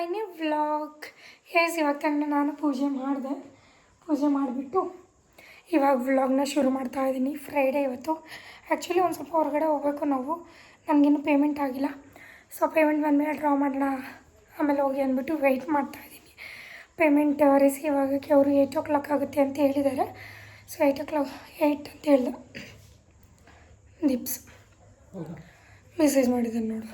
My new vlog ಹೇಸ್ ಇವಾಗ ತಾನೇ ನಾನು ಪೂಜೆ ಮಾಡಿದೆ. ಪೂಜೆ ಮಾಡಿಬಿಟ್ಟು ಇವಾಗ ವ್ಲಾಗ್ನ ಶುರು ಮಾಡ್ತಾ ಇದ್ದೀನಿ ಫ್ರೈಡೇ ಇವತ್ತು. ಆ್ಯಕ್ಚುಲಿ ಒಂದು ಸ್ವಲ್ಪ ಹೊರಗಡೆ ಹೋಗಬೇಕು ನಾವು. ನನಗಿನ್ನೂ ಪೇಮೆಂಟ್ ಆಗಿಲ್ಲ. ಸೊ ಪೇಮೆಂಟ್ ಬಂದಮೇಲೆ ಡ್ರಾ ಮಾಡೋಣ. ಆಮೇಲೆ ಹೋಗಿ ಅಂದ್ಬಿಟ್ಟು ವೆಯ್ಟ್ ಮಾಡ್ತಾ ಇದ್ದೀನಿ ಪೇಮೆಂಟ್ ರಿಸೀವ್ ಆಗೋಕ್ಕೆ ಅವರು ಏಯ್ಟ್ ಓ ಕ್ಲಾಕ್ ಆಗುತ್ತೆ ಅಂತ ಹೇಳಿದ್ದಾರೆ. So eight o'clock eight ಅಂತ ಹೇಳ್ದೆ. ದಿಪ್ಸ್ ಮೆಸೇಜ್ ಮಾಡಿದ್ದಾನೆ ನೋಡು.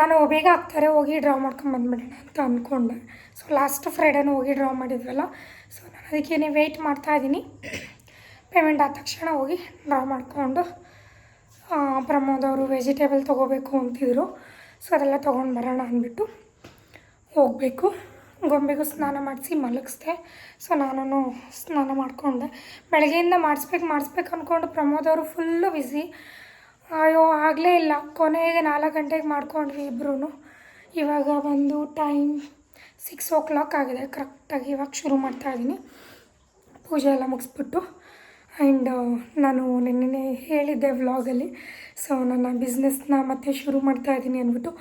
ನಾನು ಬೇಗ ಆಗ್ತಾರೆ, ಹೋಗಿ ಡ್ರಾ ಮಾಡ್ಕೊಂಡು ಬಂದುಬಿಡೋಣ ಅಂತ ಅಂದ್ಕೊಂಡೆ ಸೊ ಲಾಸ್ಟ್ ಫ್ರೈಡೇನೂ ಹೋಗಿ ಡ್ರಾ ಮಾಡಿದ್ವಲ್ಲ ಸೊ ನಾನು ಅದಕ್ಕೇನೆ ವೆಯ್ಟ್ ಮಾಡ್ತಾ ಇದ್ದೀನಿ ಪೇಮೆಂಟ್ ಆದ ತಕ್ಷಣ ಹೋಗಿ ಡ್ರಾ ಮಾಡಿಕೊಂಡು ಪ್ರಮೋದ್ ಅವರು ವೆಜಿಟೇಬಲ್ ತೊಗೋಬೇಕು ಅಂತಿದ್ರು. ಸೊ ಅದೆಲ್ಲ ತೊಗೊಂಡು ಬರೋಣ ಅಂದ್ಬಿಟ್ಟು ಹೋಗಬೇಕು. ಗೊಂಬೆಗೂ ಸ್ನಾನ ಮಾಡಿಸಿ ಮಲಗಿಸ್ದೆ. ಸೊ ನಾನು ಸ್ನಾನ ಮಾಡಿಕೊಂಡೆ. ಬೆಳಗ್ಗೆಯಿಂದ ಮಾಡಿಸ್ಬೇಕು ಮಾಡಿಸ್ಬೇಕು ಅಂದ್ಕೊಂಡು ಪ್ರಮೋದ್ ಅವರು ಫುಲ್ಲು ಬ್ಯುಸಿ ಅಯ್ಯೋ, ಆಗಲೇ ಇಲ್ಲ. ಕೊನೆಗೆ ನಾಲ್ಕು ಗಂಟೆಗೆ ಮಾಡ್ಕೊಂಡ್ವಿ ಇಬ್ಬರೂ ಇವಾಗ ಬಂದು ಟೈಮ್ ಸಿಕ್ಸ್ ಓ ಕ್ಲಾಕ್ ಆಗಿದೆ ಕರೆಕ್ಟಾಗಿ ಇವಾಗ ಶುರು ಮಾಡ್ತಾ ಇದ್ದೀನಿ ಪೂಜೆ ಎಲ್ಲ ಮುಗಿಸ್ಬಿಟ್ಟು. ಆ್ಯಂಡ್ ನಾನು ನಿನ್ನೆ ಹೇಳಿದ್ದೆ ವ್ಲಾಗಲ್ಲಿ ಸೊ ನನ್ನ ಬಿಸ್ನೆಸ್ನ ಮತ್ತೆ ಶುರು ಮಾಡ್ತಾ ಇದ್ದೀನಿ ಅಂದ್ಬಿಟ್ಟು.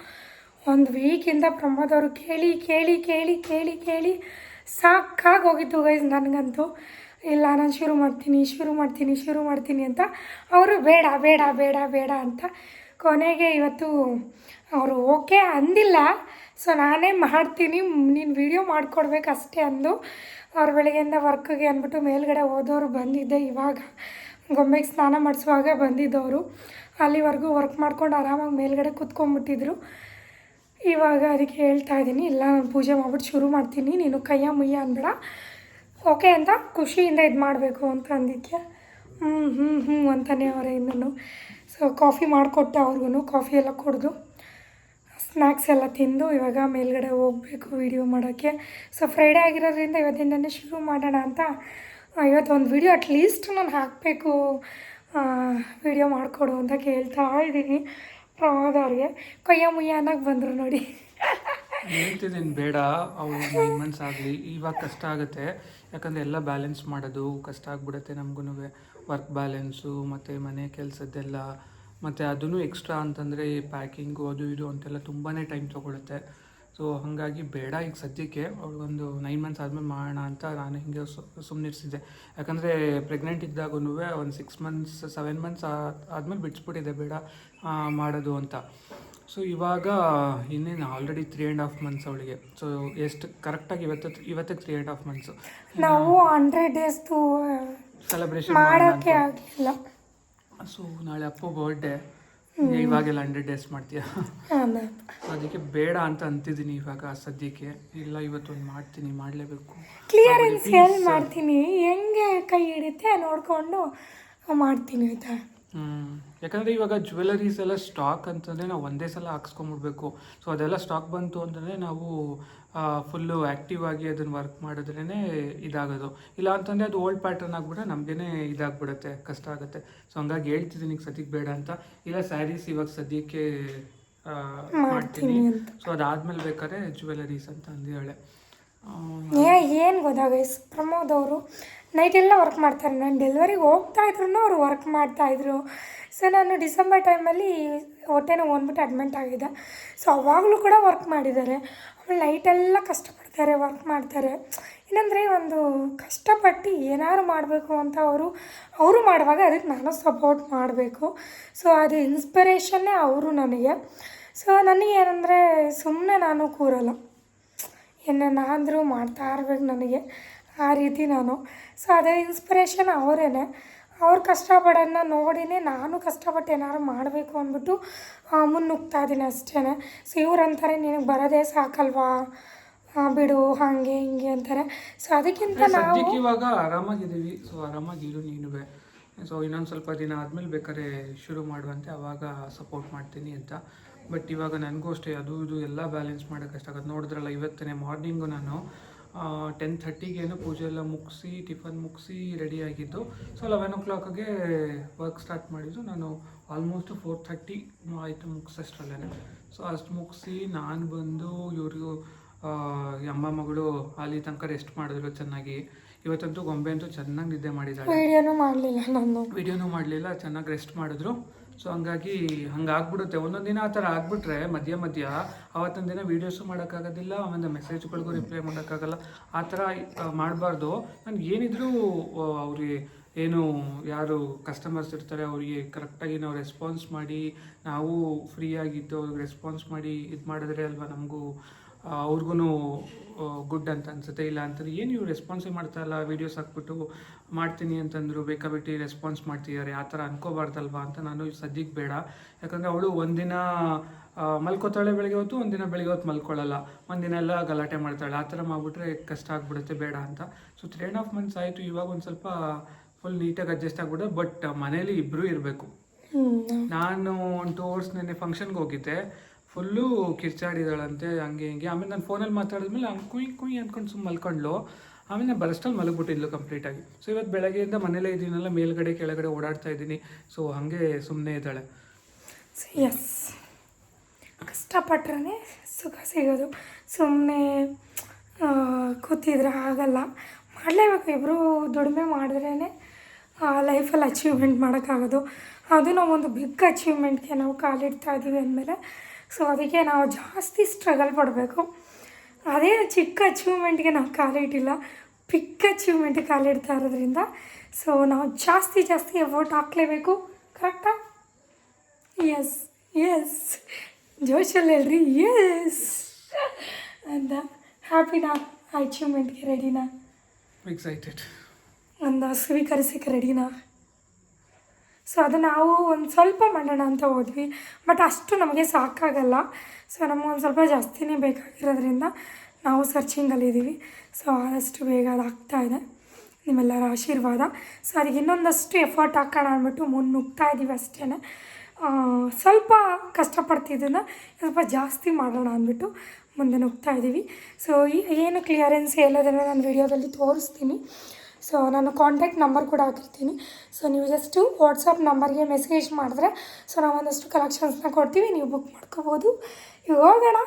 ಒಂದು ವೀಕಿಂದ ಪ್ರಮೋದ್ ಅವರು ಕೇಳಿ ಕೇಳಿ ಕೇಳಿ ಕೇಳಿ ಕೇಳಿ ಸಾಕಾಗಿ ಹೋಗಿತ್ತು ಗೈಸ್ ನನಗಂತೂ. ಇಲ್ಲ, ನಾನು ಶುರು ಮಾಡ್ತೀನಿ ಶುರು ಮಾಡ್ತೀನಿ ಶುರು ಮಾಡ್ತೀನಿ ಅಂತ ಅವರು ಬೇಡ ಬೇಡ ಬೇಡ ಬೇಡ ಅಂತ ಕೊನೆಗೆ ಇವತ್ತು ಅವರು ಓಕೆ ಅಂದಿಲ್ಲ. ಸೊ ನಾನೇ ಮಾಡ್ತೀನಿ, ನೀನು ವೀಡಿಯೋ ಮಾಡಿಕೊಡ್ಬೇಕು ಅಷ್ಟೇ ಅಂದು ಅವ್ರು ಬೆಳಗ್ಗೆಯಿಂದ ವರ್ಕ್ಗೆ ಅಂದ್ಬಿಟ್ಟು ಮೇಲ್ಗಡೆ ಹೋದವರು ಬಂದಿದ್ದೆ ಇವಾಗ. ಗೊಂಬೆಗೆ ಸ್ನಾನ ಮಾಡಿಸುವಾಗ ಬಂದಿದ್ದವರು. ಅಲ್ಲಿವರೆಗೂ ವರ್ಕ್ ಮಾಡ್ಕೊಂಡು ಆರಾಮಾಗಿ ಮೇಲ್ಗಡೆ ಕುತ್ಕೊಂಡ್ಬಿಟ್ಟಿದ್ರು. ಇವಾಗ ಅದಕ್ಕೆ ಹೇಳ್ತಾ ಇದ್ದೀನಿ ಇಲ್ಲ, ನಾನು ಪೂಜೆ ಮಾಡ್ಬಿಟ್ಟು ಶುರು ಮಾಡ್ತೀನಿ, ನೀನು ಕೈಯ ಮುಯ್ಯ ಅನ್ಬೇಡ. ಓಕೆ ಅಂತ ಖುಷಿಯಿಂದ ಇದು ಮಾಡಬೇಕು ಅಂತ ಅಂದಿದ್ಯಾ? ಹ್ಞೂ ಹ್ಞೂ ಹ್ಞೂ ಅಂತಲೇ ಅವರೇ ಇನ್ನೂ ಸೊ ಕಾಫಿ ಮಾಡಿಕೊಟ್ಟೆ ಅವ್ರಿಗೂ ಕಾಫಿ ಎಲ್ಲ ಕುಡಿದು ಸ್ನ್ಯಾಕ್ಸ್ ಎಲ್ಲ ತಿಂದು ಇವಾಗ ಮೇಲ್ಗಡೆ ಹೋಗಬೇಕು ವೀಡಿಯೋ ಮಾಡೋಕ್ಕೆ. ಸೊ ಫ್ರೈಡೇ ಆಗಿರೋದ್ರಿಂದ ಇವತ್ತಿಂದನೇ ಶುರು ಮಾಡೋಣ ಅಂತ ಇವತ್ತು ಒಂದು ವಿಡಿಯೋ ಅಟ್ಲೀಸ್ಟ್ ನಾನು ಹಾಕಬೇಕು ವಿಡಿಯೋ ಮಾಡಿಕೊಡು ಅಂತ ಕೇಳ್ತಾ ಇದ್ದೀನಿ. ಪ್ರಮೋದ್ ಅವ್ರಿಗೆ. ಕೊಯ್ಯ ಮುಯ್ಯ ಅನ್ನೋಕೆ ಬಂದರು ನೋಡಿ. ಹೇಳ್ತಿದ್ದೀನಿ ಬೇಡ ಅವ್ರು ಮಂತ್ಸ್ ಆಗಲಿ, ಇವಾಗ ಕಷ್ಟ ಆಗುತ್ತೆ. ಯಾಕಂದರೆ ಎಲ್ಲ ಬ್ಯಾಲೆನ್ಸ್ ಮಾಡೋದು, ಕಷ್ಟ ಆಗ್ಬಿಡುತ್ತೆ ನಮಗೂ ವರ್ಕ್ ಬ್ಯಾಲೆನ್ಸು ಮತ್ತು ಮನೆ ಕೆಲಸದ್ದೆಲ್ಲ, ಮತ್ತು ಅದೂ ಎಕ್ಸ್ಟ್ರಾ ಅಂತಂದರೆ ಪ್ಯಾಕಿಂಗು ಅದು ಇದು ಅಂತೆಲ್ಲ ತುಂಬಾ ಟೈಮ್ ತೊಗೊಳುತ್ತೆ. ಸೊ ಹಾಗಾಗಿ ಬೇಡ ಈಗ ಸದ್ಯಕ್ಕೆ. ಅವ್ರಿಗೊಂದು ನೈನ್ ಮಂತ್ಸ್ ಆದಮೇಲೆ ಮಾಡೋಣ ಅಂತ ನಾನು ಹಿಂಗೆ ಸುಮ್ಮನಿರ್ಸಿದ್ದೆ ಯಾಕಂದರೆ ಪ್ರೆಗ್ನೆಂಟ್ ಇದ್ದಾಗೂ ಒಂದು ಸಿಕ್ಸ್ ಮಂತ್ಸ್ ಸೆವೆನ್ ಮಂತ್ಸ್ ಆದಮೇಲೆ ಬಿಡಿಸ್ಬಿಟ್ಟಿದೆ ಬೇಡ ಮಾಡೋದು ಅಂತ. ಸೊ ಇವಾಗ ಇನ್ನೇನು already three and half months ಅವಳಿಗೆ. ಸೊ ಎಷ್ಟು ಕರೆಕ್ಟಾಗಿ ಇವತ್ತು ಇವತ್ತು ತ್ರೀ ಆ್ಯಂಡ್ ಹಾಫ್ ಮಂತ್ಸು ನಾವು ಹಂಡ್ರೆಡ್ ಡೇಸ್ದು ಸೆಲೆಬ್ರೇಷನ್ ಮಾಡೋಕ್ಕೆ ಆಗಲಿಲ್ಲ. ಸೊ ನಾಳೆ ಅಪ್ಪ ಬರ್ಡೇ ಇವಾಗೆಲ್ಲ ಹಂಡ್ರೆಡ್ ಡೇಸ್ ಮಾಡ್ತೀಯ? ಅದಕ್ಕೆ ಬೇಡ ಅಂತ ಅಂತಿದ್ದೀನಿ ಇವಾಗ ಸದ್ಯಕ್ಕೆ. ಇಲ್ಲ ಇವತ್ತು ಒಂದು ಮಾಡ್ತೀನಿ ಮಾಡಲೇಬೇಕು. ಕ್ಲಿಯರೆನ್ಸ್ ಹೇಳಿ ಮಾಡ್ತೀನಿ. ಹೆಂಗೆ ಕೈ ಹಿಡಿತೆ ನೋಡಿಕೊಂಡು ಮಾಡ್ತೀನಿ ಆಯಿತಾ. ಯಾಕಂದ್ರೆ ಇವಾಗ ಜ್ಯುವೆಲರೀಸ್ ಎಲ್ಲ ಸ್ಟಾಕ್ ಅಂತಂದ್ರೆ ನಾವು ಒಂದೇ ಸಲ ಹಾಕ್ಸ್ಕೊಂಬಿಡ್ಬೇಕು. ಸೊ ಅದೆಲ್ಲ ಸ್ಟಾಕ್ ಬಂತು ಅಂತಂದ್ರೆ ನಾವು ಫುಲ್ಲು ಆ್ಯಕ್ಟಿವ್ ಆಗಿ ಅದನ್ನ ವರ್ಕ್ ಮಾಡಿದ್ರೇ ಇದಾಗೋದು. ಇಲ್ಲ ಅಂತಂದ್ರೆ ಅದು ಓಲ್ಡ್ ಪ್ಯಾಟರ್ನ್ ಆಗ್ಬಿಟ್ರೆ ನಮಗೇನೆ ಇದಾಗ್ಬಿಡುತ್ತೆ ಕಷ್ಟ ಆಗುತ್ತೆ. ಸೊ ಹಂಗಾಗಿ ಹೇಳ್ತಿದ್ದೀನಿ ಈಗ ಸದ್ಯಕ್ಕೆ ಬೇಡ ಅಂತ. ಇಲ್ಲ ಸ್ಯಾರೀಸ್ ಇವಾಗ ಸದ್ಯಕ್ಕೆ ಮಾಡ್ತೀನಿ. ಸೊ ಅದಾದ್ಮೇಲೆ ಬೇಕಾದ್ರೆ ಜ್ಯುವೆಲರೀಸ್ ಅಂತ ಅಂದೇಳೆ ಏನು ಗೊತ್ತಾ ಗೈಸ್ ಪ್ರಮೋದ್ ಅವರು ನೈಟೆಲ್ಲ ವರ್ಕ್ ಮಾಡ್ತಾರೆ. ನಾನು ಡೆಲಿವರಿಗೆ ಹೋಗ್ತಾ ಇದ್ರು ಅವರು ವರ್ಕ್ ಮಾಡ್ತಾಯಿದ್ರು ಸೊ ನಾನು ಡಿಸೆಂಬರ್ ಟೈಮಲ್ಲಿ ಹೊಟ್ಟೆ ನೋವು ಅಂದ್ಬಿಟ್ಟು ಅಡ್ಮಿಂಟ್ ಆಗಿದ್ದೆ. ಸೊ ಅವಾಗಲೂ ಕೂಡ ವರ್ಕ್ ಮಾಡಿದ್ದಾರೆ. ಆಮೇಲೆ ನೈಟೆಲ್ಲ ಕಷ್ಟಪಡ್ತಾರೆ ವರ್ಕ್ ಮಾಡ್ತಾರೆ. ಏನಂದರೆ ಒಂದು ಕಷ್ಟಪಟ್ಟು ಏನಾದ್ರು ಮಾಡಬೇಕು ಅಂತ ಅವರು ಅವರು ಮಾಡುವಾಗ ಅದಕ್ಕೆ ನಾನು ಸಪೋರ್ಟ್ ಮಾಡಬೇಕು. ಸೊ ಅದು ಇನ್ಸ್ಪಿರೇಷನ್ನೇ ಅವರು ನನಗೆ. ಸೊ ನನಗೆ ಏನಂದರೆ ಸುಮ್ಮನೆ ನಾನು ಕೂರಲ್ಲ. ಏನನ್ನಾದರೂ ಮಾಡ್ತಾ ಇರ್ಬೇಕು ನನಗೆ. ಆ ರೀತಿ ನಾನು. ಸೊ ಅದೇ ಇನ್ಸ್ಪಿರೇಷನ್ ಅವರೇ ಅವ್ರು ಕಷ್ಟಪಡೋದನ್ನ ನೋಡಿನೇ ನಾನು ಕಷ್ಟಪಟ್ಟು ಏನಾದ್ರು ಮಾಡಬೇಕು ಅಂದ್ಬಿಟ್ಟು ಮುನ್ನುಗ್ತಾ ಇದ್ದೀನಿ ಅಷ್ಟೇ ಸೊ ಇವ್ರು ಅಂತಾರೆ ನಿನಗೆ ಬರೋದೇ ಸಾಕಲ್ವಾ? ಬಿಡು ಹಾಗೆ ಹಿಂಗೆ ಅಂತಾರೆ. ಸೊ ಅದಕ್ಕಿಂತ ನಾವು ಇವಾಗ ಆರಾಮಾಗಿದ್ದೀವಿ. ಸೊ ಆರಾಮಾಗಿರು ನೀನು ಸೊ ಇನ್ನೊಂದು ಸ್ವಲ್ಪ ದಿನ ಆದಮೇಲೆ ಬೇಕಾದ್ರೆ ಶುರು ಮಾಡುವಂತೆ ಅವಾಗ ಸಪೋರ್ಟ್ ಮಾಡ್ತೀನಿ ಅಂತ. ಬಟ್ ಇವಾಗ ನನಗೂ ಅಷ್ಟೇ ಅದು ಇದು ಎಲ್ಲ ಬ್ಯಾಲೆನ್ಸ್ ಮಾಡೋಕೆ ಕಷ್ಟ ಆಗುತ್ತೆ ನೋಡಿದ್ರಲ್ಲ ಇವತ್ತೇ ಮಾರ್ನಿಂಗು ನಾನು ಟೆನ್ ಥರ್ಟಿಗೇನು ಪೂಜೆ ಎಲ್ಲ ಮುಗಿಸಿ ಟಿಫನ್ ಮುಗಿಸಿ ರೆಡಿ ಆಗಿದ್ದು. ಸೊ ಲೆವೆನ್ ಓ ಕ್ಲಾಕ್ಗೆ ವರ್ಕ್ ಸ್ಟಾರ್ಟ್ ಮಾಡಿದ್ದು. ನಾನು ಆಲ್ಮೋಸ್ಟ್ ಫೋರ್ ಥರ್ಟಿ ಆಯಿತು ಮುಗಿಸೋಷ್ಟ್ರಲ್ಲೇ ಸೊ ಅಷ್ಟು ಮುಗಿಸಿ ನಾನು ಬಂದು ಇವ್ರಿಗೂ ಅಮ್ಮ ಮಗಳು ಅಲ್ಲಿ ತನಕ ರೆಸ್ಟ್ ಮಾಡಿದ್ರು ಚೆನ್ನಾಗಿ. ಇವತ್ತಂತೂ ಗೊಂಬೆ ಅಂತೂ ಚೆನ್ನಾಗಿ ನಿದ್ದೆ ಮಾಡಿದ್ದಾಳೆ. ವಿಡಿಯೋನು ಮಾಡಲಿಲ್ಲ ವಿಡಿಯೋನೂ ಮಾಡಲಿಲ್ಲ ಚೆನ್ನಾಗಿ ರೆಸ್ಟ್ ಮಾಡಿದ್ರು. ಸೊ ಹಂಗಾಗಿ ಹಂಗೆ ಆಗ್ಬಿಡುತ್ತೆ ಒಂದೊಂದು ದಿನ ಆ ಥರ ಆಗಿಬಿಟ್ರೆ ಮಧ್ಯ ಮಧ್ಯ ಆವತ್ತಿನ ದಿನ ವೀಡಿಯೋಸು ಮಾಡೋಕ್ಕಾಗೋದಿಲ್ಲ, ಆಮೇಲೆ ಮೆಸೇಜ್ಗಳಿಗೂ ರಿಪ್ಲೈ ಮಾಡೋಕ್ಕಾಗಲ್ಲ. ಆ ಥರ ಮಾಡಬಾರ್ದು. ನಾನು ಏನಿದ್ರೂ ಅವ್ರಿಗೆ ಏನು, ಯಾರು ಕಸ್ಟಮರ್ಸ್ ಇರ್ತಾರೆ, ಅವರಿಗೆ ಕರೆಕ್ಟಾಗಿ ನಾವು ರೆಸ್ಪಾನ್ಸ್ ಮಾಡಿ, ನಾವು ಫ್ರೀಯಾಗಿದ್ದು ಅವ್ರಿಗೆ ರೆಸ್ಪಾನ್ಸ್ ಮಾಡಿ, ಇದು ಮಾಡಿದ್ರೆ ಅಲ್ವಾ ನಮಗೂ ಅವ್ರಿಗೂ ಗುಡ್ ಅಂತ ಅನ್ಸುತ್ತೆ. ಇಲ್ಲ ಅಂತಂದ್ರೆ ಏನು ಇವ್ರು ರೆಸ್ಪಾನ್ಸೇ ಮಾಡ್ತಾ ಇಲ್ಲ ವೀಡಿಯೋಸ್ ಹಾಕ್ಬಿಟ್ಟು ಮಾಡ್ತೀನಿ ಅಂತಂದ್ರು ಬೇಕಾಬಿಟ್ಟು ರೆಸ್ಪಾನ್ಸ್ ಮಾಡ್ತಿದ್ದಾರೆ ಆ ಥರ ಅನ್ಕೋಬಾರ್ದಲ್ವಾ ಅಂತ ನಾನು ಸದ್ಯಕ್ಕೆ ಬೇಡ. ಯಾಕಂದರೆ ಅವಳು ಒಂದಿನ ಮಲ್ಕೋತಾಳೆ ಬೆಳಗ್ಗೆ ಹೊತ್ತು ಒಂದಿನ ಬೆಳಗ್ಗೆ ಹೊತ್ತು ಮಲ್ಕೊಳ್ಳಲ್ಲ. ಒಂದಿನ ಎಲ್ಲ ಗಲಾಟೆ ಮಾಡ್ತಾಳೆ. ಆ ಥರ ಮಾಡ್ಬಿಟ್ರೆ ಕಷ್ಟ ಆಗ್ಬಿಡುತ್ತೆ ಬೇಡ ಅಂತ. So three and half months ಆಯಿತು ಇವಾಗ ಒಂದು ಸ್ವಲ್ಪ ಫುಲ್ ನೀಟಾಗಿ ಅಡ್ಜಸ್ಟ್ ಆಗ್ಬಿಡುತ್ತೆ. ಬಟ್ ಮನೇಲಿ ಇಬ್ರು ಇರಬೇಕು. ನಾನು ಒಂದು ಟೂ ಅವರ್ಸ್ ನೆನ್ನೆ ಫಂಕ್ಷನ್ಗೆ ಹೋಗಿದ್ದೆ. ಫುಲ್ಲು ಕಿರ್ಚಾಡಿದಾಳಂತೆ, ಹಂಗೆ ಹಿಂಗೆ. ಆಮೇಲೆ ನಾನು ಫೋನಲ್ಲಿ ಮಾತಾಡಿದ್ಮೇಲೆ ಹಂಗೆ ಕುಯ್ ಕುಯ್ ಅಂದ್ಕೊಂಡು ಸುಮ್ಮನೆ ಮಲ್ಕೊಂಡ್ಲು ಆಮೇಲೆ ನಾನು ಬರಸ್ಟಲ್ಲಿ ಮಲಗ್ಬಿಟ್ಟಿದ್ಲು ಕಂಪ್ಲೀಟಾಗಿ. ಸೊ ಇವತ್ತು ಬೆಳಗ್ಗೆಯಿಂದ ಮನೇಲೇ ಇದ್ದೀನಲ್ಲ, ಮೇಲ್ಗಡೆ, ಕೆಳಗಡೆ ಓಡಾಡ್ತಾ ಇದ್ದೀನಿ. ಸೊ ಹಾಗೆ ಸುಮ್ಮನೆ ಇದ್ದಾಳೆ. ಎಸ್. ಕಷ್ಟಪಟ್ರೆ ಸುಖ ಸಿಗೋದು. ಸುಮ್ಮನೆ ಕೂತಿದ್ರೆ ಆಗಲ್ಲ. ಮಾಡಲೇಬೇಕು ಇಬ್ಬರು ದುಡಿಮೆ ಮಾಡಿದ್ರೇ ಲೈಫಲ್ಲಿ ಅಚೀವ್ಮೆಂಟ್ ಮಾಡೋಕ್ಕಾಗೋದು. ಅದು ಒಂದು ಬಿಗ್ ಅಚೀವ್ಮೆಂಟ್ಗೆ ನಾವು ಕಾಲಿಡ್ತಾ ಇದ್ದೀವಿ ಅಂದಮೇಲೆ ಸೊ ಅದಕ್ಕೆ ನಾವು ಜಾಸ್ತಿ ಸ್ಟ್ರಗಲ್ ಪಡಬೇಕು. ಅದೇ ಚಿಕ್ಕ ಅಚೀವ್ಮೆಂಟ್ಗೆ ನಾವು ಕಾಲಿಟ್ಟಿಲ್ಲ ಬಿಗ್ ಅಚೀವ್ಮೆಂಟ್ ಕಾಲಿಡ್ತಾ ಇರೋದ್ರಿಂದ ಸೊ ನಾವು ಜಾಸ್ತಿ ಜಾಸ್ತಿ ಎಫರ್ಟ್ ಹಾಕ್ಲೇಬೇಕು. ಕರೆಕ್ಟಾ ಎಸ್ ಎಸ್ ಜೋಶಲ್ಲಿ ಹೇಳ್ರಿ ಎಸ್ ಅಂತ. ಹ್ಯಾಪಿನಾ ಅಚೀವ್ಮೆಂಟ್ಗೆ ರೆಡಿನಾ ಎಕ್ಸೈಟೆಡ್ ಅಂದ ಸ್ವೀಕರಿಸಕ್ಕೆ ರೆಡಿನಾ ಸೊ ಅದು ನಾವು ಒಂದು ಸ್ವಲ್ಪ ಮಾಡೋಣ ಅಂತ ಹೋದ್ವಿ. ಬಟ್ ಅಷ್ಟು ನಮಗೆ ಸಾಕಾಗಲ್ಲ. ಸೊ ನಮಗೆ ಒಂದು ಸ್ವಲ್ಪ ಜಾಸ್ತಿನೇ ಬೇಕಾಗಿರೋದ್ರಿಂದ ನಾವು ಸರ್ಚಿಂಗಲ್ಲಿದ್ದೀವಿ ಸೊ ಆದಷ್ಟು ಬೇಗ ಅದು ಆಗ್ತಾ ಇದೆ. ನಿಮ್ಮೆಲ್ಲರ ಆಶೀರ್ವಾದ. ಸೊ ಅದಕ್ಕೆ ಇನ್ನೊಂದಷ್ಟು ಎಫರ್ಟ್ ಹಾಕೋಣ ಅಂದ್ಬಿಟ್ಟು ಮುನ್ನುಗ್ತಾ ಇದ್ದೀವಿ ಅಷ್ಟೇ ಸ್ವಲ್ಪ ಕಷ್ಟಪಡ್ತಿದ್ದನ್ನು ಸ್ವಲ್ಪ ಜಾಸ್ತಿ ಮಾಡೋಣ ಅಂದ್ಬಿಟ್ಟು ಮುಂದೆ ನುಗ್ತಾ ಇದ್ದೀವಿ. ಸೊ ಏನು ಕ್ಲಿಯರೆನ್ಸ್ ಎಲ್ಲದನ್ನು ನಾನು ವಿಡಿಯೋದಲ್ಲಿ ತೋರಿಸ್ತೀನಿ. ಸೊ ನಾನು ಕಾಂಟ್ಯಾಕ್ಟ್ ನಂಬರ್ ಕೂಡ ಹಾಕಿರ್ತೀನಿ. ಸೊ ನೀವು ಜಸ್ಟು ವಾಟ್ಸಪ್ ನಂಬರ್ಗೆ ಮೆಸೇಜ್ ಮಾಡಿದ್ರೆ ಸೊ ನಾವು ಒಂದಷ್ಟು ಕಲೆಕ್ಷನ್ಸ್ನ ಕೊಡ್ತೀವಿ ನೀವು ಬುಕ್ ಮಾಡ್ಕೋಬೋದು. ಈಗ ಹೋಗೋಣ.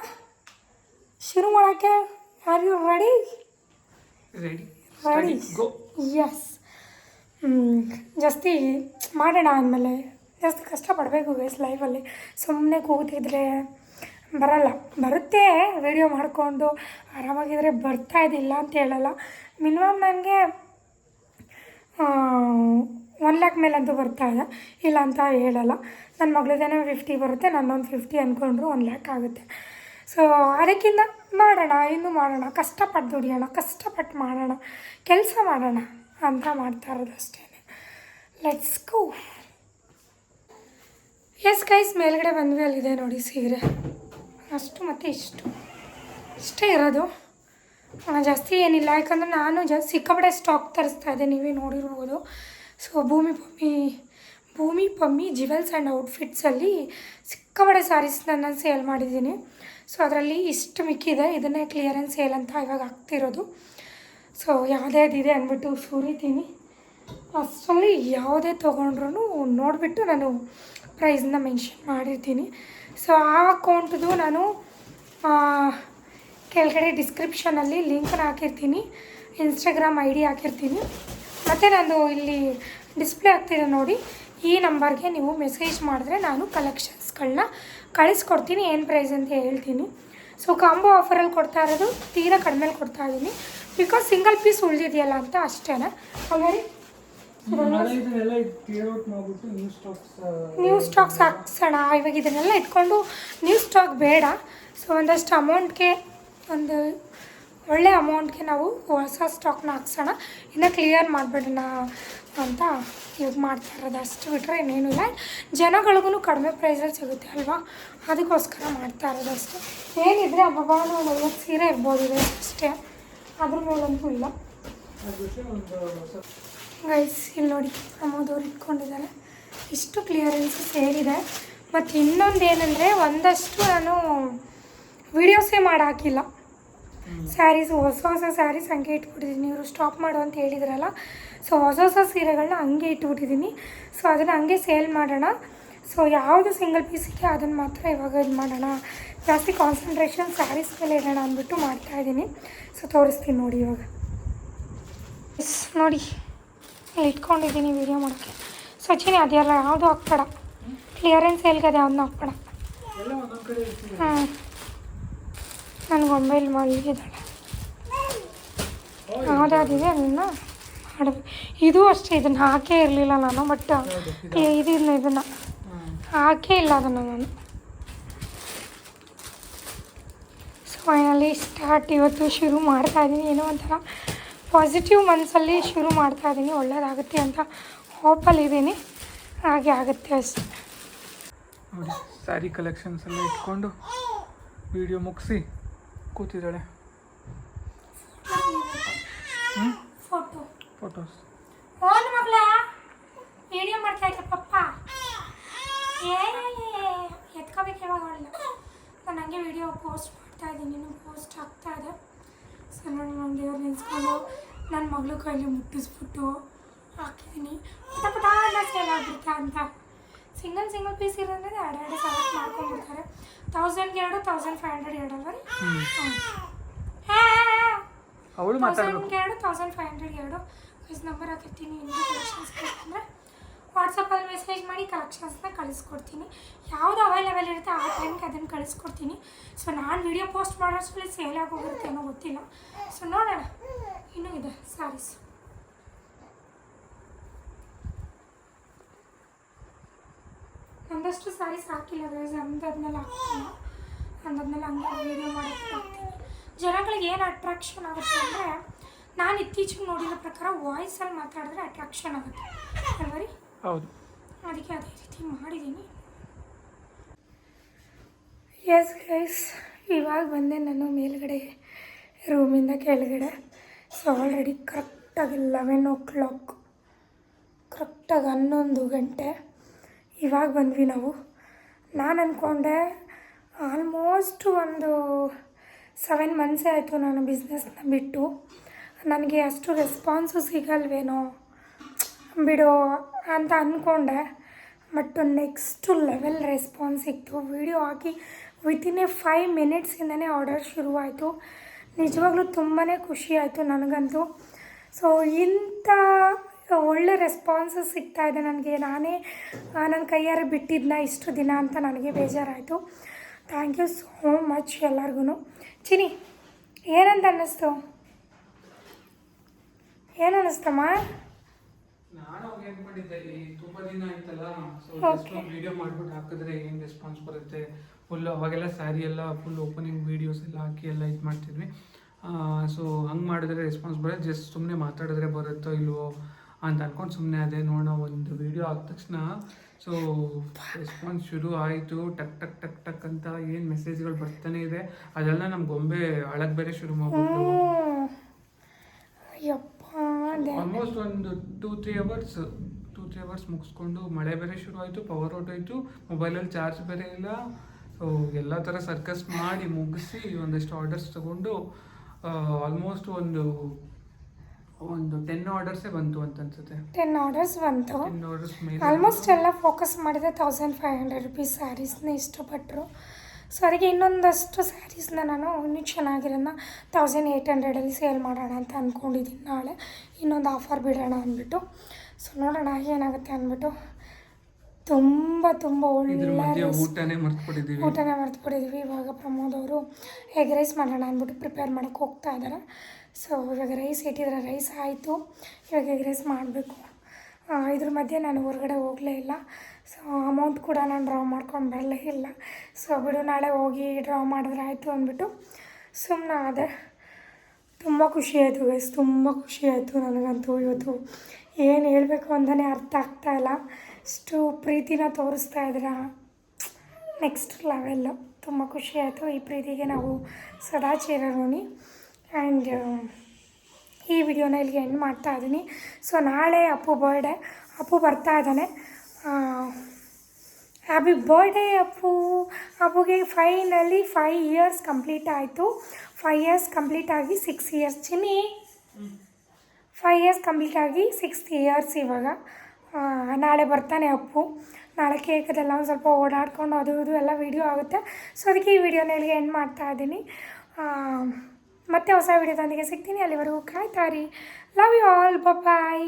ಶುರು ಮಾಡೋಕ್ಕೆ are you ready ready ready yes ಜಾಸ್ತಿ ಮಾಡೋಣ ಅಂದಮೇಲೆ ಜಾಸ್ತಿ ಕಷ್ಟಪಡಬೇಕು ಗೈಸ್ ಲೈಫಲ್ಲಿ ಸುಮ್ಮನೆ ಕೂತಿದ್ರೆ ಬರಲ್ಲ. ಬರುತ್ತೆ ವಿಡಿಯೋ ಮಾಡಿಕೊಂಡು. ಆರಾಮಾಗಿದ್ದರೆ ಬರ್ತಾ ಇದಿಲ್ಲ ಅಂತ ಹೇಳಲ್ಲ. ಮಿನಿಮಮ್ ನನಗೆ ಒನ್ ಲ್ಯಾಕ್ ಮೇಲಂತೂ ಬರ್ತಾ ಇದೆ ಇಲ್ಲ ಅಂತ ಹೇಳಲ್ಲ. ನನ್ನ ಮಗಳದೇನೋ ಫಿಫ್ಟಿ ಬರುತ್ತೆ, ನನ್ನೊಂದು ಫಿಫ್ಟಿ ಅಂದ್ಕೊಂಡ್ರು ಒನ್ ಲ್ಯಾಕ್ ಆಗುತ್ತೆ. ಸೊ ಅದಕ್ಕಿಂತ ಮಾಡೋಣ, ಇನ್ನೂ ಮಾಡೋಣ. ಕಷ್ಟಪಟ್ಟು ದುಡಿಯೋಣ ಕಷ್ಟಪಟ್ಟು ಮಾಡೋಣ. ಕೆಲಸ ಮಾಡೋಣ ಅಂತ ಮಾಡ್ತಾ ಇರೋದು ಅಷ್ಟೇ. ಲೆಟ್ಸ್ ಗೋ ಎಸ್ ಕೈಸ್ ಮೇಲ್ಗಡೆ ಬಂದ್ವಿ ಅಲ್ಲಿದೆ ನೋಡಿ ಸೀರೆ. ಅಷ್ಟು ಮತ್ತು ಇಷ್ಟು. ಇಷ್ಟೇ ಇರೋದು. ಜಾಸ್ತಿ ಏನಿಲ್ಲ. ಯಾಕಂದರೆ ನಾನು ಜಾಸ್ತಿ ಸಿಕ್ಕಾಪಟ್ಟೆ ಸ್ಟಾಕ್ ತರಿಸ್ತಾ ಇದ್ದೆ, ನೀವೇ ನೋಡಿರ್ಬೋದು. So Bhoomi Pammi Bhoomi Pammi jewels and ಔಟ್ಫಿಟ್ಸಲ್ಲಿ ಸಿಕ್ಕಾಪಟ್ಟೆ ಸ್ಯಾರೀಸ್ನ ನಾನು ಸೇಲ್ ಮಾಡಿದ್ದೀನಿ. ಸೊ ಅದರಲ್ಲಿ ಇಷ್ಟು ಮಿಕ್ಕಿದೆ. ಇದನ್ನೇ ಕ್ಲಿಯರೆನ್ಸ್ ಸೇಲ್ ಅಂತ ಇವಾಗ ಆಗ್ತಿರೋದು ಸೊ ಯಾವುದ್ಯಾವ್ದಿದೆ ಅಂದ್ಬಿಟ್ಟು ಸುರಿತೀನಿ. ಅಷ್ಟರಲ್ಲಿ ಯಾವುದೇ ತೊಗೊಂಡ್ರೂ ನೋಡಿಬಿಟ್ಟು ನಾನು ಪ್ರೈಸ್ನ ಮೆನ್ಷನ್ ಮಾಡಿರ್ತೀನಿ. ಸೊ ಆ ಅಕೌಂಟ್ದು ನಾನು ಕೆಳಗಡೆ ಡಿಸ್ಕ್ರಿಪ್ಷನಲ್ಲಿ ಲಿಂಕನ್ನು ಹಾಕಿರ್ತೀನಿ ಇನ್ಸ್ಟಾಗ್ರಾಮ್ ಐ ಡಿ ಹಾಕಿರ್ತೀನಿ. ಮತ್ತು ನಾನು ಇಲ್ಲಿ ಡಿಸ್ಪ್ಲೇ ಆಗ್ತಿದೆ ನೋಡಿ ಈ ನಂಬರ್ಗೆ ನೀವು ಮೆಸೇಜ್ ಮಾಡಿದ್ರೆ ನಾನು ಕಲೆಕ್ಷನ್ಸ್ಗಳನ್ನ ಕಳಿಸ್ಕೊಡ್ತೀನಿ ಏನು ಪ್ರೈಸ್ ಅಂತ ಹೇಳ್ತೀನಿ. ಸೊ ಕಾಂಬೋ ಆಫರಲ್ಲಿ ಕೊಡ್ತಾ ಇರೋದು ತೀರಾ ಕಡಿಮೆಲಿ ಕೊಡ್ತಾ ಇದ್ದೀನಿ. ಬಿಕಾಸ್ ಸಿಂಗಲ್ ಪೀಸ್ ಉಳಿದಿದೆಯಲ್ಲ ಅಂತ ಅಷ್ಟೇನ. ಆಲ್ರೆಡಿ ನ್ಯೂ ಸ್ಟಾಕ್ಸ್ ಹಾಕ್ಸೋಣ. ಇವಾಗ ಇದನ್ನೆಲ್ಲ ಇಟ್ಕೊಂಡು ನ್ಯೂ ಸ್ಟಾಕ್ ಬೇಡ. ಸೊ ಒಂದಷ್ಟು ಅಮೌಂಟ್ಗೆ ಒಂದು ಒಳ್ಳೆ ಅಮೌಂಟ್ಗೆ ನಾವು ಹೊಸ ಸ್ಟಾಕ್ನ ಹಾಕ್ಸೋಣ. ಇನ್ನು ಕ್ಲಿಯರ್ ಮಾಡಿಬಿಡೋಣ ಅಂತ ಇವಾಗ ಮಾಡ್ತಾ ಇರೋದು. ಅಷ್ಟು ಬಿಟ್ಟರೆ ಇನ್ನೇನು ಇಲ್ಲ. ಜನಗಳಿಗೂ ಕಡಿಮೆ ಪ್ರೈಸಲ್ಲಿ ಸಿಗುತ್ತೆ ಅಲ್ವಾ? ಅದಕ್ಕೋಸ್ಕರ ಮಾಡ್ತಾ ಇರೋದು ಅಷ್ಟೇ. ಏನಿದ್ರೆ ಹಬ್ಬ ಒಂದು ಸೀರೆ ಇರ್ಬೋದು ಇದೆ ಅಷ್ಟೇ. ಅದ್ರ ಮೇಲಂತೂ ಇಲ್ಲ. ಗೈಸ್ ಇಲ್ಲಿ ನೋಡಿ ಅಮ್ಮದವ್ರು ಇಟ್ಕೊಂಡಿದ್ದಾರೆ. ಇಷ್ಟು ಕ್ಲಿಯರೆನ್ಸ್ ಸೇರಿದೆ. ಮತ್ತು ಇನ್ನೊಂದು ಏನಂದರೆ ಒಂದಷ್ಟು ನಾನು ವೀಡಿಯೋಸೇ ಮಾಡಿ ಹಾಕಿಲ್ಲ ಸ್ಯಾರೀಸ್ ಹೊಸ ಹೊಸ ಸ್ಯಾರೀಸ್ ಹಂಗೆ ಇಟ್ಬಿಟ್ಟಿದ್ದೀನಿ. ಇವರು ಸ್ಟಾಪ್ ಮಾಡು ಅಂತ ಹೇಳಿದ್ರಲ್ಲ ಸೊ ಹೊಸ ಹೊಸ ಸೀರೆಗಳನ್ನ ಹಂಗೆ ಇಟ್ಬಿಟ್ಟಿದ್ದೀನಿ. ಸೊ ಅದನ್ನು ಹಂಗೆ ಸೇಲ್ ಮಾಡೋಣ. ಸೊ ಯಾವುದು ಸಿಂಗಲ್ ಪೀಸಿಗೆ ಅದನ್ನು ಮಾತ್ರ ಇವಾಗ ಇದು ಮಾಡೋಣ. ಜಾಸ್ತಿ ಕಾನ್ಸಂಟ್ರೇಷನ್ ಸ್ಯಾರೀಸ್ ಮೇಲೆ ಇಡೋಣ ಅಂದ್ಬಿಟ್ಟು ಮಾಡ್ತಾಯಿದ್ದೀನಿ ಸೊ ತೋರಿಸ್ತೀನಿ ನೋಡಿ ಇವಾಗ. ಎಸ್ ನೋಡಿ. ಇಲ್ಲಿ ಇಟ್ಕೊಂಡಿದ್ದೀನಿ ವೀಡಿಯೋ ಮಾಡೋಕ್ಕೆ ಸಚಿನ್ ಅದೆಲ್ಲ ಯಾವುದು ಹಾಕ್ಬೇಡ. ಕ್ಲಿಯರೆನ್ಸ್ ಸೇಲ್ಗದೆ ಯಾವ್ದನ್ನ ಹಾಕ್ಬೇಡ. ಹ್ಞೂ ನನ್ನ ಗೊಂಬೆಲಿ ಮಲಗಿದ್ದಾಳೆ ಯಾವುದಾದಿದೆ ಅದನ್ನು ಮಾಡಬೇಕು ಇದು ಅಷ್ಟೇ, ಇದನ್ನು ಹಾಕೇ ಇರಲಿಲ್ಲ ನಾನು ಬಟ್ ಇದಿಲ್ಲ ಇದು ಇದನ್ನು. ಹಾಕೇ ಇಲ್ಲ ಅದನ್ನು ನಾನು. ಸೊ ಫೈನಲಿ ಸ್ಟಾರ್ಟ್ ಇವತ್ತು ಶುರು ಮಾಡ್ತಾ ಇದ್ದೀನಿ ಏನೋ ಒಂಥರ ಪಾಸಿಟಿವ್ ಮನ್ಸಲ್ಲಿ ಶುರು ಮಾಡ್ತಾ ಇದ್ದೀನಿ ಒಳ್ಳೇದಾಗುತ್ತೆ ಅಂತ ಹೋಪಲ್ಲಿದ್ದೀನಿ ಹಾಗೆ ಆಗುತ್ತೆ ಅಷ್ಟೆ. ಸ್ಯಾರಿ ಕಲೆಕ್ಷನ್ಸ್ ಎಲ್ಲ ಇಟ್ಕೊಂಡು ವಿಡಿಯೋ ಮುಗಿಸಿ. ಕೂತಿದ್ದಾಳೆ. ಫೋಟೋ ಫೋಟೋಸ್ ವಿಡಿಯೋ ಮಾಡ್ತಾ ಇದ್ದೆ ಪಪ್ಪ. ಏ ಎತ್ಕೋಬೇಕು ಯಾವಾಗ ಅವಳನ್ನ. ನಾನು ಹಂಗೆ ವಿಡಿಯೋ ಪೋಸ್ಟ್ ಮಾಡ್ತಾ ಇದ್ದೀನಿ. ಇನ್ನೂ ಪೋಸ್ಟ್ ಆಗ್ತಾ ಇದೆ. ಸೊ ನಾನು ನನ್ನ ದೇವ್ರು ನೆನೆಸ್ಕೊಂಡು ನನ್ನ ಮಗಳು ಕೈಲಿ ಮುಟ್ಟಿಸ್ಬಿಟ್ಟು ಹಾಕಿದ್ದೀನಿ. ಪುಟ ಪುಟ ಅಂತ. ಸಿಂಗಲ್ ಸಿಂಗಲ್ ಪೀಸ್ ಇರೋದ್ರೆ ಎರಡು ಸೆಲೆಕ್ಟ್ ಮಾಡ್ಕೊಂಡ್ಬಿಡ್ತಾರೆ. ತೌಸಂಡ್ಗೆ ಎರಡು ತೌಸಂಡ್ ಫೈವ್ ಹಂಡ್ರೆಡ್ ಎರಡು ಹಾಂ ಅವಳು ತೌಸಂಡ್ಗೆ ಎರಡು ತೌಸಂಡ್ ಫೈವ್ ಹಂಡ್ರೆಡ್ ಎರಡು. ಇಸ್ ನಂಬರ್ ಹಾಕಿರ್ತೀನಿ ನಿಮಗೆ ಕಲೆಕ್ಷನ್ಸ್ ಬೇಕಂದರೆ. ವಾಟ್ಸಪ್ಪಲ್ಲಿ ಮೆಸೇಜ್ ಮಾಡಿ ಕಲೆಕ್ಷನ್ಸ್ನ ಕಳಿಸ್ಕೊಡ್ತೀನಿ. ಯಾವುದು ಅವೈಲೇಬಲ್ ಇರುತ್ತೆ ಆ ಟೈಮ್ಗೆ ಅದನ್ನು ಕಳಿಸ್ಕೊಡ್ತೀನಿ. ಸೊ ನಾನು ವಿಡಿಯೋ ಪೋಸ್ಟ್ ಮಾಡೋಷ್ಟು ಸೇಲ್ ಆಗೋಗಿರುತ್ತೆ ಅನ್ನೋ ಗೊತ್ತಿಲ್ಲ. ಸೊ ನೋಡೋಣ. ಇನ್ನೂ ಇದೆ ಸ್ಯಾರೀಸ್ ಒಂದಷ್ಟು ಸಾರಿ ಹಾಕಿಲ್ಲ ಗೈಸ್ ಅಂಥದ್ಮೇಲೆ ಹಾಕ್ತೀನಿ. ಅಂದದ್ಮೇಲೆ ಹಂಗೆ ವೀಡಿಯೋ ಮಾಡೋಕ್ಕೆ ಹಾಕ್ತೀನಿ ಜನಗಳಿಗೆ ಏನು ಅಟ್ರಾಕ್ಷನ್ ಆಗುತ್ತೆ ಅಂದರೆ ನಾನು ಇತ್ತೀಚೆಗೆ ನೋಡಿರೋ ಪ್ರಕಾರ ವಾಯ್ಸಲ್ಲಿ ಮಾತಾಡಿದ್ರೆ ಅಟ್ರಾಕ್ಷನ್ ಆಗುತ್ತೆ. ಅಲ್ವರಿ ಹೌದು. ಅದಕ್ಕೆ ಅದೇ ರೀತಿ ಮಾಡಿದ್ದೀನಿ. ಎಸ್ ಗೈಸ್ ಇವಾಗ ಬಂದೆ ನಾನು ಮೇಲ್ಗಡೆ ರೂಮಿಂದ ಕೆಳಗಡೆ. ಸೊ ಆಲ್ರೆಡಿ ಕರೆಕ್ಟಾಗಿ ಲೆವೆನ್ ಓ ಕ್ಲಾಕ್ ಕರೆಕ್ಟಾಗಿ ಹನ್ನೊಂದು ಗಂಟೆ. ಇವಾಗ ಬಂದ್ವಿ ನಾವು. ನಾನು ಅಂದ್ಕೊಂಡೆ ಆಲ್ಮೋಸ್ಟ್ ಒಂದು ಸೆವೆನ್ ಮಂತ್ಸೇ ಆಯಿತು ನಾನು ಬಿಸ್ನೆಸ್ನ ಬಿಟ್ಟು. ನನಗೆ ಅಷ್ಟು ರೆಸ್ಪಾನ್ಸು ಸಿಗಲ್ವೇನೋ ಬಿಡು ಅಂತ ಅಂದ್ಕೊಂಡೆ ಬಟ್ ನೆಕ್ಸ್ಟು ಲೆವೆಲ್ ರೆಸ್ಪಾನ್ಸ್ ಸಿಕ್ತು. ವಿಡಿಯೋ ಹಾಕಿ ವಿತಿನ್ ಎ ಫೈವ್ ಮಿನಿಟ್ಸಿಂದನೇ ಆರ್ಡರ್ ಶುರುವಾಯಿತು. ನಿಜವಾಗ್ಲೂ ತುಂಬಾ ಖುಷಿ ಆಯಿತು ನನಗಂತೂ. ಸೊ ಇಂಥ ಒಳ್ಳೆ ರೆಸ್ಪಾನ್ಸ್ ಸಿಗ್ತಾ ಇದೆ ನನಗೆ. ನಾನೇ ನನ್ನ ಕೈಯಾರೆ ಬಿಟ್ಟಿದ್ದನ್ನ ಇಷ್ಟು ದಿನ ಅಂತ ನನಗೆ ಬೇಜಾರಾಯಿತು. ಥ್ಯಾಂಕ್ ಯು ಸೋ ಮಚ್ ಎಲ್ಲರಿಗೂ ಚಿನಿ ಏನಂತ ಅನ್ನಿಸ್ತು? ಏನಿಸ್ತಮ್ಮ ಅನ್ನಿಸ್ತಮ್ಮ ನಾನು ಅವಾಗ ಮಾಡಿದ್ದೆ ಈ ತುಂಬಾ ದಿನ ಆಯ್ತಲ್ಲ ಸೊ. ಜಸ್ಟ್ ವಿಡಿಯೋ ಮಾಡ್ಬಿಟ್ಟು ಹಾಕಿದ್ರೆ ಏನ್ ರೆಸ್ಪಾನ್ಸ್ ಬರುತ್ತೆ. ಫುಲ್ ಅವಾಗೆಲ್ಲ ಸ್ಯಾರಿ ಎಲ್ಲ ಫುಲ್ ಓಪನಿಂಗ್ ವಿಡಿಯೋಸ್ ಎಲ್ಲ ಹಾಕಿ ಎಲ್ಲ ಇದು ಮಾಡ್ತಿದ್ವಿ. ಸೊ ಹಂಗೆ ಮಾಡಿದ್ರೆ ರೆಸ್ಪಾನ್ಸ್ ಬರುತ್ತೆ. ಜಸ್ಟ್ ಸುಮ್ಮನೆ ಮಾತಾಡಿದ್ರೆ ಬರುತ್ತೋ ಇಲ್ವೋ ಅಂತ ಅನ್ಕೊಂಡು ಸುಮ್ಮನೆ ಅದೇ ನೋಡೋಣ ಒಂದು ವಿಡಿಯೋ ಆದ ತಕ್ಷಣ ಸೊ ರೆಸ್ಪಾನ್ಸ್ ಶುರು ಆಯಿತು. ಟಕ್ ಟಕ್ ಟಕ್ ಟಕ್ ಅಂತ ಏನು ಮೆಸೇಜ್ಗಳು ಬರ್ತಾನೆ ಇದೆ. ಅದೆಲ್ಲ ನಮ್ಮ ಗೊಂಬೆ ಅಳಗ್ ಬೇರೆ ಶುರು ಯಪ್ಪ ಆಲ್ಮೋಸ್ಟ್ ಒಂದು two three hours two three hours ಮುಗಿಸ್ಕೊಂಡು ಮಳೆ ಬೇರೆ ಶುರು ಆಯಿತು ಪವರ್ ಔಟ್ ಆಯಿತು. ಮೊಬೈಲಲ್ಲಿ ಚಾರ್ಜ್ ಬೇರೆ ಇಲ್ಲ. ಸೊ ಎಲ್ಲ ಥರ ಸರ್ಕಸ್ ಮಾಡಿ ಮುಗಿಸಿ ಒಂದಷ್ಟು ಆರ್ಡರ್ಸ್ ತಗೊಂಡು ಆಲ್ಮೋಸ್ಟ್ ಒಂದು ಒಂದು ಟೆನ್ ಆರ್ಡರ್ಸ್ ಬಂತು ಅಂತ ಅನ್ಸುತ್ತೆ. ಟೆನ್ ಆರ್ಡರ್ಸ್ ಬಂತು. ಟೆನ್ ಆರ್ಡರ್ಸ್ ಮೇಲೆ ಆಲ್ಮೋಸ್ಟ್ ಎಲ್ಲ ಫೋಕಸ್ ಮಾಡಿದೆ ತೌಸಂಡ್ ಫೈವ್ ಹಂಡ್ರೆಡ್ ರುಪೀಸ್ ಸ್ಯಾರೀಸ್ನ ಇಷ್ಟಪಟ್ಟರು ಸೊ ಅದಕ್ಕೆ ಇನ್ನೊಂದಷ್ಟು ಸ್ಯಾರೀಸ್ನ ನಾನು ಇನ್ನೂ ಚೆನ್ನಾಗಿರೋದನ್ನ ತೌಸಂಡ್ ಏಯ್ಟ್ ಹಂಡ್ರೆಡಲ್ಲಿ ಸೇಲ್ ಮಾಡೋಣ ಅಂತ ಅಂದ್ಕೊಂಡಿದ್ದೀನಿ ನಾಳೆ. ಇನ್ನೊಂದು ಆಫರ್ ಬಿಡೋಣ ಅಂದ್ಬಿಟ್ಟು. ಸೊ ನೋಡೋಣ ಏನಾಗುತ್ತೆ ಅಂದ್ಬಿಟ್ಟು. ತುಂಬ ತುಂಬ ಒಳ್ಳೆ ಊಟನೇ ಮರ್ತ್ಬಿಟ್ಟಿದ್ದೀವಿ ಊಟನೇ ಮರ್ತ್ಬಿಟ್ಟಿದ್ದೀವಿ ಇವಾಗ ಪ್ರಮೋದ್ ಅವರು ಎಗ್ ರೈಸ್ ಮಾಡೋಣ ಅಂದ್ಬಿಟ್ಟು ಪ್ರಿಪೇರ್ ಮಾಡೋಕ್ಕೆ ಹೋಗ್ತಾ ಇದ್ದಾರೆ. ಸೊ ಇವಾಗ ರೈಸ್ ಇಟ್ಟಿದ್ರೆ ರೈಸ್ ಆಯಿತು. ಇವಾಗ ಎಗ್ ರೈಸ್ ಮಾಡಬೇಕು. ಇದ್ರ ಮಧ್ಯೆ ನಾನು ಹೊರಗಡೆ ಹೋಗಲೇ ಇಲ್ಲ. ಸೊ ಅಮೌಂಟ್ ಕೂಡ ನಾನು ಡ್ರಾ ಮಾಡ್ಕೊಂಡು ಬರಲೇ ಇಲ್ಲ. ಸೊ ಬಿಡು, ನಾಳೆ ಹೋಗಿ ಡ್ರಾ ಮಾಡಿದ್ರೆ ಆಯಿತು ಅಂದ್ಬಿಟ್ಟು ಸುಮ್ಮನೆ ಅದೇ ತುಂಬ ಖುಷಿ ಆಯಿತು ಗೈಸ್ ತುಂಬ ಖುಷಿ ಆಯಿತು ನನಗಂತೂ ಇವತ್ತು. ಏನು ಹೇಳಬೇಕು ಅಂತಲೇ ಅರ್ಥ ಆಗ್ತಾ ಇಲ್ಲ. ಇಷ್ಟು ಪ್ರೀತಿನ ತೋರಿಸ್ತಾ ಇದ್ದೀರಾ? ನೆಕ್ಸ್ಟ್ ಲೆವೆಲ್ಲು ತುಂಬ ಖುಷಿ ಆಯಿತು ಈ ಪ್ರೀತಿಗೆ ನಾವು ಸದಾ ಆ್ಯಂಡ್ ಈ ವಿಡಿಯೋನ ಇಲ್ಲಿಗೆ ಎಂಡ್ ಮಾಡ್ತಾ ಇದ್ದೀನಿ. ಸೊ ನಾಳೆ ಅಪ್ಪು ಬರ್ಡೇ ಅಪ್ಪು ಬರ್ತಾ ಇದ್ದಾನೆ. Happy birthday Appu. ಅಪ್ಪುಗೆ ಫೈನಲಿ ಫೈ ಇಯರ್ಸ್ ಕಂಪ್ಲೀಟ್ ಆಯಿತು. ಫೈ ಇಯರ್ಸ್ ಕಂಪ್ಲೀಟ್ ಆಗಿ six years Chinni five years complete ಆಗಿ ಸಿಕ್ಸ್ ಇಯರ್ಸ್ ಇವಾಗ. ನಾಳೆ ಬರ್ತಾನೆ ಅಪ್ಪು. ನಾಳೆ ಕೇಕ್ ಅದೆಲ್ಲ ಒಂದು ಸ್ವಲ್ಪ ಓಡಾಡ್ಕೊಂಡು ಅದು ಇದು ಎಲ್ಲ ವೀಡಿಯೋ ಆಗುತ್ತೆ. ಸೊ ಅದಕ್ಕೆ ಈ ವಿಡಿಯೋನ ಇಲ್ಲಿಗೆ ಎಂಡ್ ಮಾಡ್ತಾ ಇದ್ದೀನಿ. ಮತ್ತೆ ಹೊಸ ವಿಡಿಯೋದೊಂದಿಗೆ ಸಿಗ್ತೀನಿ. ಅಲ್ಲಿವರೆಗೂ ಕಾಯ್ತಾರಿ. Love you all bye